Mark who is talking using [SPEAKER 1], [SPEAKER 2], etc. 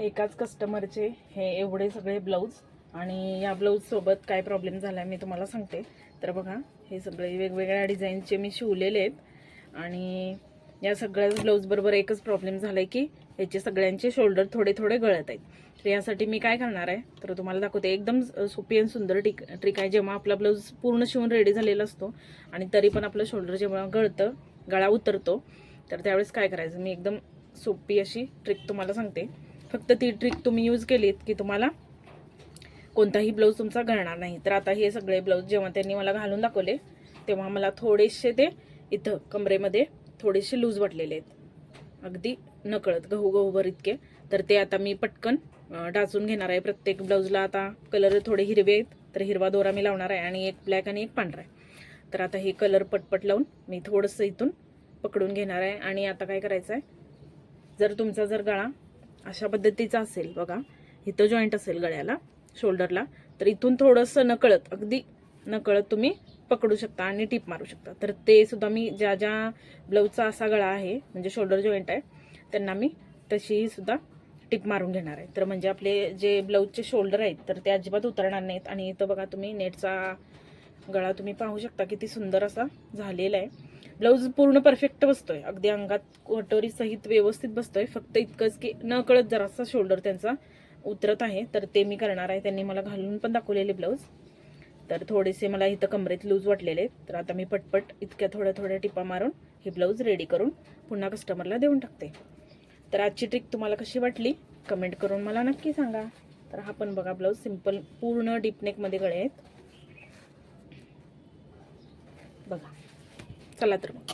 [SPEAKER 1] एकाच कस्टमरचे हे एवढे सगळे ब्लाऊज आणि या ब्लाऊजसोबत काय प्रॉब्लेम झाला मी तुम्हाला सांगते. तर बघा हे सगळे वेगवेगळ्या डिझाईनचे मी शिवलेले आहेत. आणि या सगळ्याच ब्लाऊजबरोबर एकच प्रॉब्लेम झाला आहे की याचे सगळ्यांचे शोल्डर थोडे थोडे गळत आहेत. तर यासाठी मी काय करणार आहे? तर तुम्हाला दाखवते एकदम सोपी आणि सुंदर टिक ट्रिक आहे. जेव्हा आपला ब्लाऊज पूर्ण शिवून रेडी झालेला असतो आणि तरी पण आपलं शोल्डर जेव्हा गळतं गळा उतरतो तर त्यावेळेस काय करायचं? मी एकदम सोपी अशी ट्रिक तुम्हाला सांगते. फक्त ती ट्रिक तुम्ही यूज केलीत की तुम्हाला कोणताही ब्लाऊज तुमचा घालणार नाही. तर आता हे सगळे ब्लाऊज जेव्हा त्यांनी मला घालून दाखवले तेव्हा मला थोडेसे ते इथं कमरेमध्ये थोडेसे लूज वाटलेले आहेत. अगदी नकळत गहू गहूभर इतके. तर ते आता मी पटकन डाचून घेणार आहे. प्रत्येक ब्लाऊजला आता कलर थोडे हिरवे आहेत तर हिरवा दोरा मी लावणार आहे आणि एक ब्लॅक आणि एक पांढरा आहे. तर आता हे कलर पटपट लावून मी थोडंसं इथून पकडून घेणार आहे. आणि आता काय करायचं आहे जर तुमचा जर गळा अशा पद्धतीचा असेल बघा. इथं जॉईंट असेल गळ्याला शोल्डरला तर इथून थोडंसं नकळत अगदी नकळत तुम्ही पकडू शकता आणि टीप मारू शकता. तर ते सुद्धा मी ज्या ज्या ब्लाऊजचा असा गळा आहे म्हणजे शोल्डर जॉईंट आहे त्यांना मी तशीही सुद्धा टिप मारून घेणार आहे. तर म्हणजे आपले जे ब्लाऊजचे शोल्डर आहेत तर ते अजिबात उतरणार नाहीत. आणि इथं बघा तुम्ही नेटचा गळा तुम्ही पाहू शकता किती सुंदर असा झालेला आहे. ब्लाऊज पूर्ण परफेक्ट बसतोय. अगदी अंगात कटोरी सहित व्यवस्थित बसतोय. फक्त इतकंच की न कळत जरासा शोल्डर त्यांचा उतरत आहे. तर ते मी करणार आहे. त्यांनी मला घालून पण दाखवलेले ब्लाऊज तर थोडेसे मला इथं कमरेत लूज वाटलेले आहेत. तर आता मी पटपट इतक्या थोड्या थोड्या टिपा मारून हे ब्लाऊज रेडी करून पुन्हा कस्टमरला देऊन टाकते. तर आजची ट्रिक तुम्हाला कशी वाटली? कमेंट करून मला नक्की सांगा. तर हा पण बघा ब्लाऊज सिंपल पूर्ण डीपनेकमध्ये गळे आहेत. बघा चला तर मग